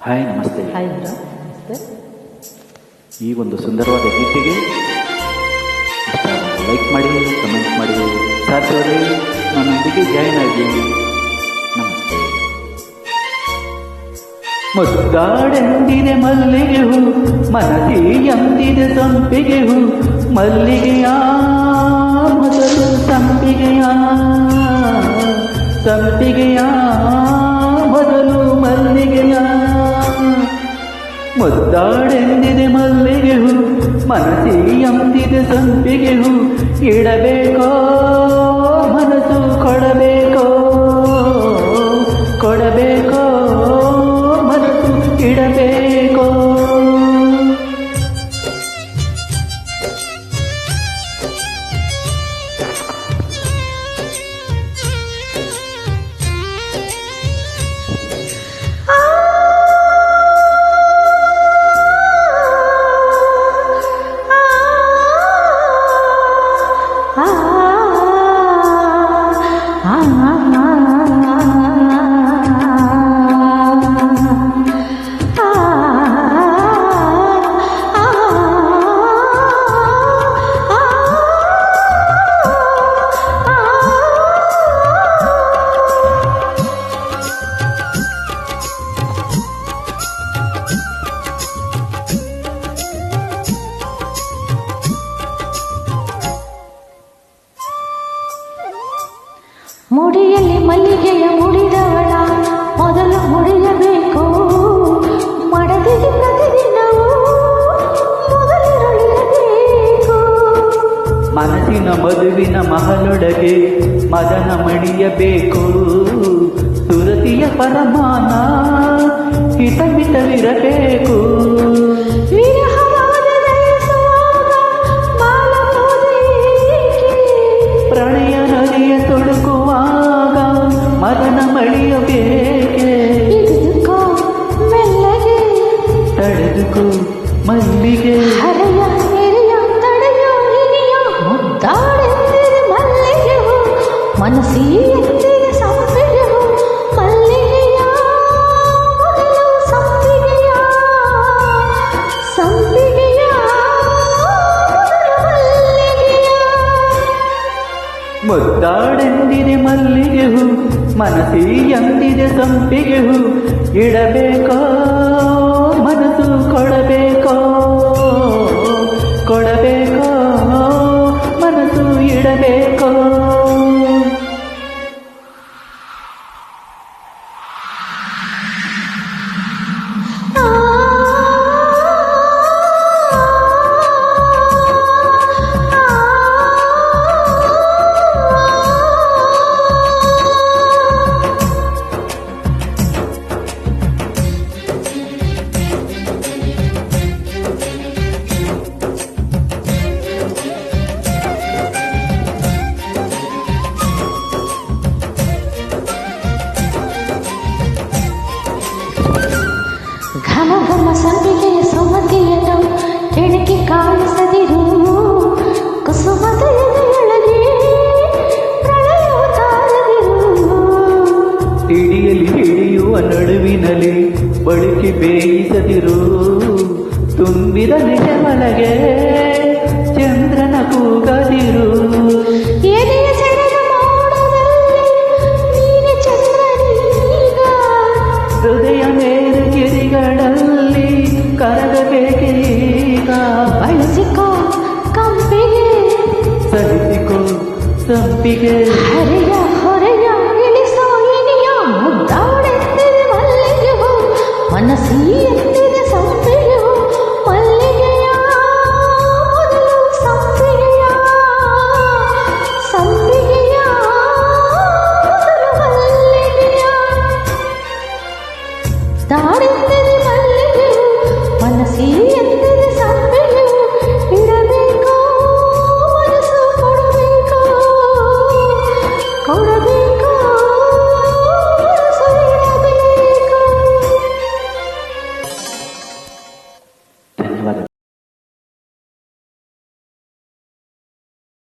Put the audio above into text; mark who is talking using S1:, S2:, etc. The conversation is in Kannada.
S1: ಹಾಯ್ ನಮಸ್ತೆ.
S2: ಹಾಯ್ ನಮಸ್ತೆ.
S1: ಈ ಒಂದು ಸುಂದರವಾದ ಗೀತೆಗೆ ಲೈಕ್ ಮಾಡಿ ಕಮೆಂಟ್ ಮಾಡಿ. ಸಾಧ್ಯವಾದರೆ ನನ್ನೊಂದಿಗೆ ಜಾಯಿನ್ ಆಗಿ. ನಮಸ್ತೆ. ಮುದ್ದಾಡೆಂದಿದೆ ಮಲ್ಲಿಗೆ ಹೂ ಮನದಿ ಎಂದಿದೆ ಸಂಪಿಗೆ ಹೂ ಮಲ್ಲಿಗೆಯ ಮೊದಲು ಸಂಪಿಗೆಯ ಸಂಪಿಗೆಯ ಮೊದಲು ಮಲ್ಲಿಗೆಯ. ಮುದ್ದಾಡೆಂದಿದೆ ಮಲ್ಲಿಗೆ ಹೂ ಮನಸ್ಸಿ ಎಂದಿದೆ ಸಂಪಿಗೆ ಹೂ ಇಡಬೇಕೋ ಮನಸ್ಸು ಕೊಡಬೇಕೋ ಕೊಡಬೇಕೋ?
S2: ಮುಡಿಯಲ್ಲಿ ಮಲ್ಲಿಗೆಯ ಮುಡಿದವಳ. ಮೊದಲು ಮುಡಿಯಬೇಕು. ಮಡದಿಗೆ ಪ್ರತಿದಿನವೂ ಮೊದಲಿರಲೇಬೇಕು
S1: ಮನಸ್ಸಿನ ಮದುವಿನ ಮಹಲೊಳಗೆ ಮದನ ಮಡಿಯಬೇಕು ಸುರತಿಯ ಪರಮಾನ ಹಿತಮಿತವಿರಬೇಕು ತಡೆದುಕೋ ಮಲ್ಲಿಗೆ.
S2: ಹರೆಯ ನೆರೆಯ ತಡೆಯೋ ಹಿರಿಯ ಮುದ್ದಾಡೆಂದಿದೆ ಮಲ್ಲಿಗೆ ಹೂ ಮನಸ್ಸಿ ಎಂದಿದೆ ಸಂಪಿಗೆ ಹೂ ಮಲ್ಲಿಗೆಯ ಮೊದಲು ಸಂಪಿಗೆಯ ಸಂಪಿಗೆಯ ಮೊದಲು ಮಲ್ಲಿಗೆಯ.
S1: ಮುದ್ದಾಡೆಂದಿದೆ ಮಲ್ಲಿಗೆ ಹೂ ಸಂಪಿಗೆ ಹೂ ಇಡಬೇಕೋ? ಇಡಬೇಕೋ
S2: ಘಮ ಸಂಪಿಗೆಯ ಸುಮತಿಯನ್ನು ಕೆಣಕಿ ಕಾಣಿಸದಿರು. ಕುಸುಮದ ಎದೆಯೊಳಗೆ ಪ್ರಳಯವು ತಾಳದಿರು
S1: ಹಿಡಿಯಲಿ ಹಿಡಿಯುವ ನಡುವಿನಲ್ಲಿ ಬಳುಕಿ ಬೇಯಿಸದಿರು. ತುಂಬಿದ ನಿಜ ಮಲಗೆ ಚಂದ್ರನ ಕೂಗದಿರು.
S2: ಸಹಿಸಿಕೋ ಸಂಪಿಗೆ
S1: ಹರೆಯ ಹೊರೆಯ ಇಳಿಸೋ ಇನಿಯ
S2: ಮುದ್ದಾಡೆತ್ತಿದೆ ಮಲ್ಲಿಗೆಯು.
S1: ಮನಸ್ಸೀ ಸಂಪಿಗೆ.